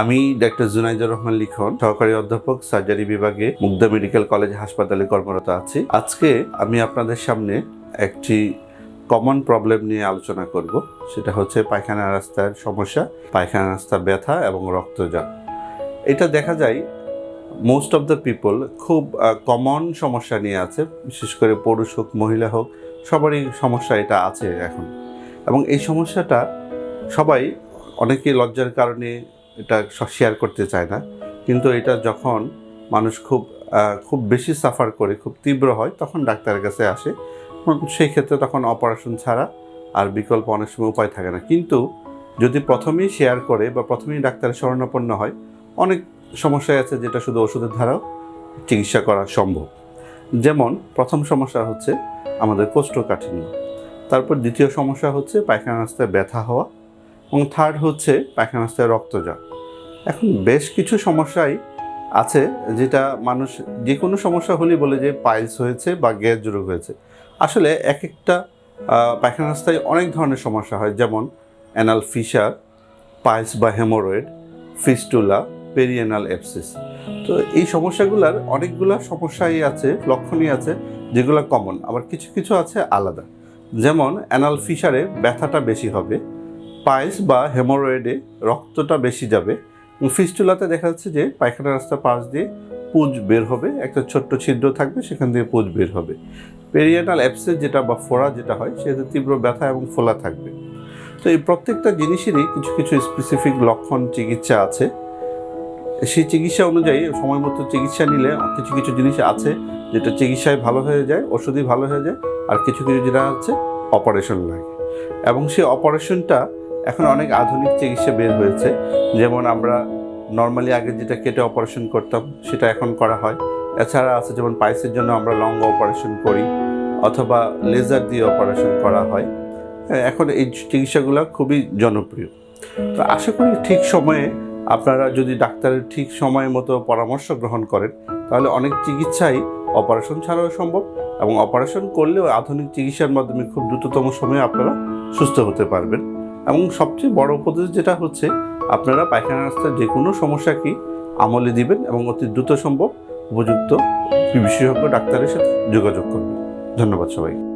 আমি ডক্টর জুনাইদুর রহমান লিখন, সহকারী অধ্যাপক, সার্জারি বিভাগে মুগ্ধা মেডিকেল কলেজ হাসপাতালে কর্মরত আছি। আজকে আমি আপনাদের সামনে একটি কমন প্রবলেম নিয়ে আলোচনা করব। সেটা হচ্ছে পায়খানা রাস্তার সমস্যা, পায়খানা রাস্তা ব্যথা এবং রক্তজাম এটা দেখা যায় মোস্ট অফ দ্য পিপল খুব কমন সমস্যা নিয়ে আছে, বিশেষ করে পুরুষ হোক, মহিলা হোক, সবারই সমস্যা এটা আছে এখন। এবং এই সমস্যাটা সবাই অনেকে লজ্জার কারণে এটা শেয়ার করতে চায় না। কিন্তু এটা যখন মানুষ খুব খুব বেশি সাফার করে, খুব তীব্র হয়, তখন ডাক্তারের কাছে আসে। সেই ক্ষেত্রে তখন অপারেশন ছাড়া আর বিকল্প অনেক সময় উপায় থাকে না। কিন্তু যদি প্রথমেই শেয়ার করে বা প্রথমেই ডাক্তারের শরণাপন্ন হয়, অনেক সমস্যা আছে যেটা শুধু ওষুধের দ্বারাও চিকিৎসা করা সম্ভব। যেমন প্রথম সমস্যা হচ্ছে আমাদের কোষ্ঠকাঠিন্য। তারপর দ্বিতীয় সমস্যা হচ্ছে পায়খানা রাস্তায় ব্যথা হওয়া। এবং থার্ড হচ্ছে পায়খানা রাস্তায় রক্তজা এখন বেশ কিছু সমস্যাই আছে যেটা মানুষ যে কোনো সমস্যা হলেই বলে যে পাইলস হয়েছে বা গ্যাস রোগ হয়েছে। আসলে এক একটা আহ, পায়খানা রাস্তায় অনেক ধরনের সমস্যা হয় যেমন অ্যানাল ফিশার পাইলস বা হেমোরয়েড ফিস্টুলা পেরিয়েনাল অ্যাপসিস তো এই সমস্যাগুলোর অনেকগুলো সমস্যাই আছে লক্ষণই আছে যেগুলো কমন আবার কিছু কিছু আছে আলাদা। যেমন অ্যানাল ফিশারে ব্যথাটা বেশি হবে পাইলস বা হেমোরয়েডে রক্তটা বেশি যাবে। ফিস্টুলাতে দেখা যাচ্ছে যে পায়খানা রাস্তার পাশ দিয়ে পুঁজ বের হবে, একটা ছোট্ট ছিদ্র থাকবে, সেখান দিয়ে পুঁজ বের হবে। পেরিয়ানাল অ্যাপসেস যেটা বা ফোড়া যেটা হয় সেটা তীব্র ব্যথা এবং ফোলা থাকবে। তো এই প্রত্যেকটা জিনিসেরই কিছু কিছু স্পেসিফিক লক্ষণ চিকিৎসা আছে। সেই চিকিৎসা অনুযায়ী সময় মতো চিকিৎসা নিলে কিছু কিছু জিনিস আছে যেটা চিকিৎসায় ভালো হয়ে যায়, ওষুধই ভালো হয়ে যায়, আর কিছু কিছু যেটা হচ্ছে অপারেশন লাগে। এবং সেই অপারেশনটা এখন অনেক আধুনিক চিকিৎসা বের হয়েছে। যেমন আমরা নর্মালি আগে যেটা কেটে অপারেশন করতাম সেটা এখন করা হয়। এছাড়া আছে যেমন পাইসের জন্য আমরা লং অপারেশন করি অথবা লেজার দিয়ে অপারেশন করা হয়। হ্যাঁ, এখন এই চিকিৎসাগুলো খুবই জনপ্রিয়। তো আশা করি ঠিক সময়ে আপনারা যদি ডাক্তারের ঠিক সময় মতো পরামর্শ গ্রহণ করেন তাহলে অনেক চিকিৎসাই অপারেশন ছাড়াও সম্ভব এবং অপারেশন করলেও আধুনিক চিকিৎসার মাধ্যমে খুব দ্রুততম সময়ে আপনারা সুস্থ হতে পারবেন। এবং সবচেয়ে বড় উপদেশ যেটা হচ্ছে, আপনারা পায়খানা রাস্তার যে কোনো সমস্যাকে আমলে দিবেন এবং অতি দ্রুত সম্ভব উপযুক্ত বিশেষজ্ঞ ডাক্তারের সাথে যোগাযোগ করবেন। ধন্যবাদ সবাই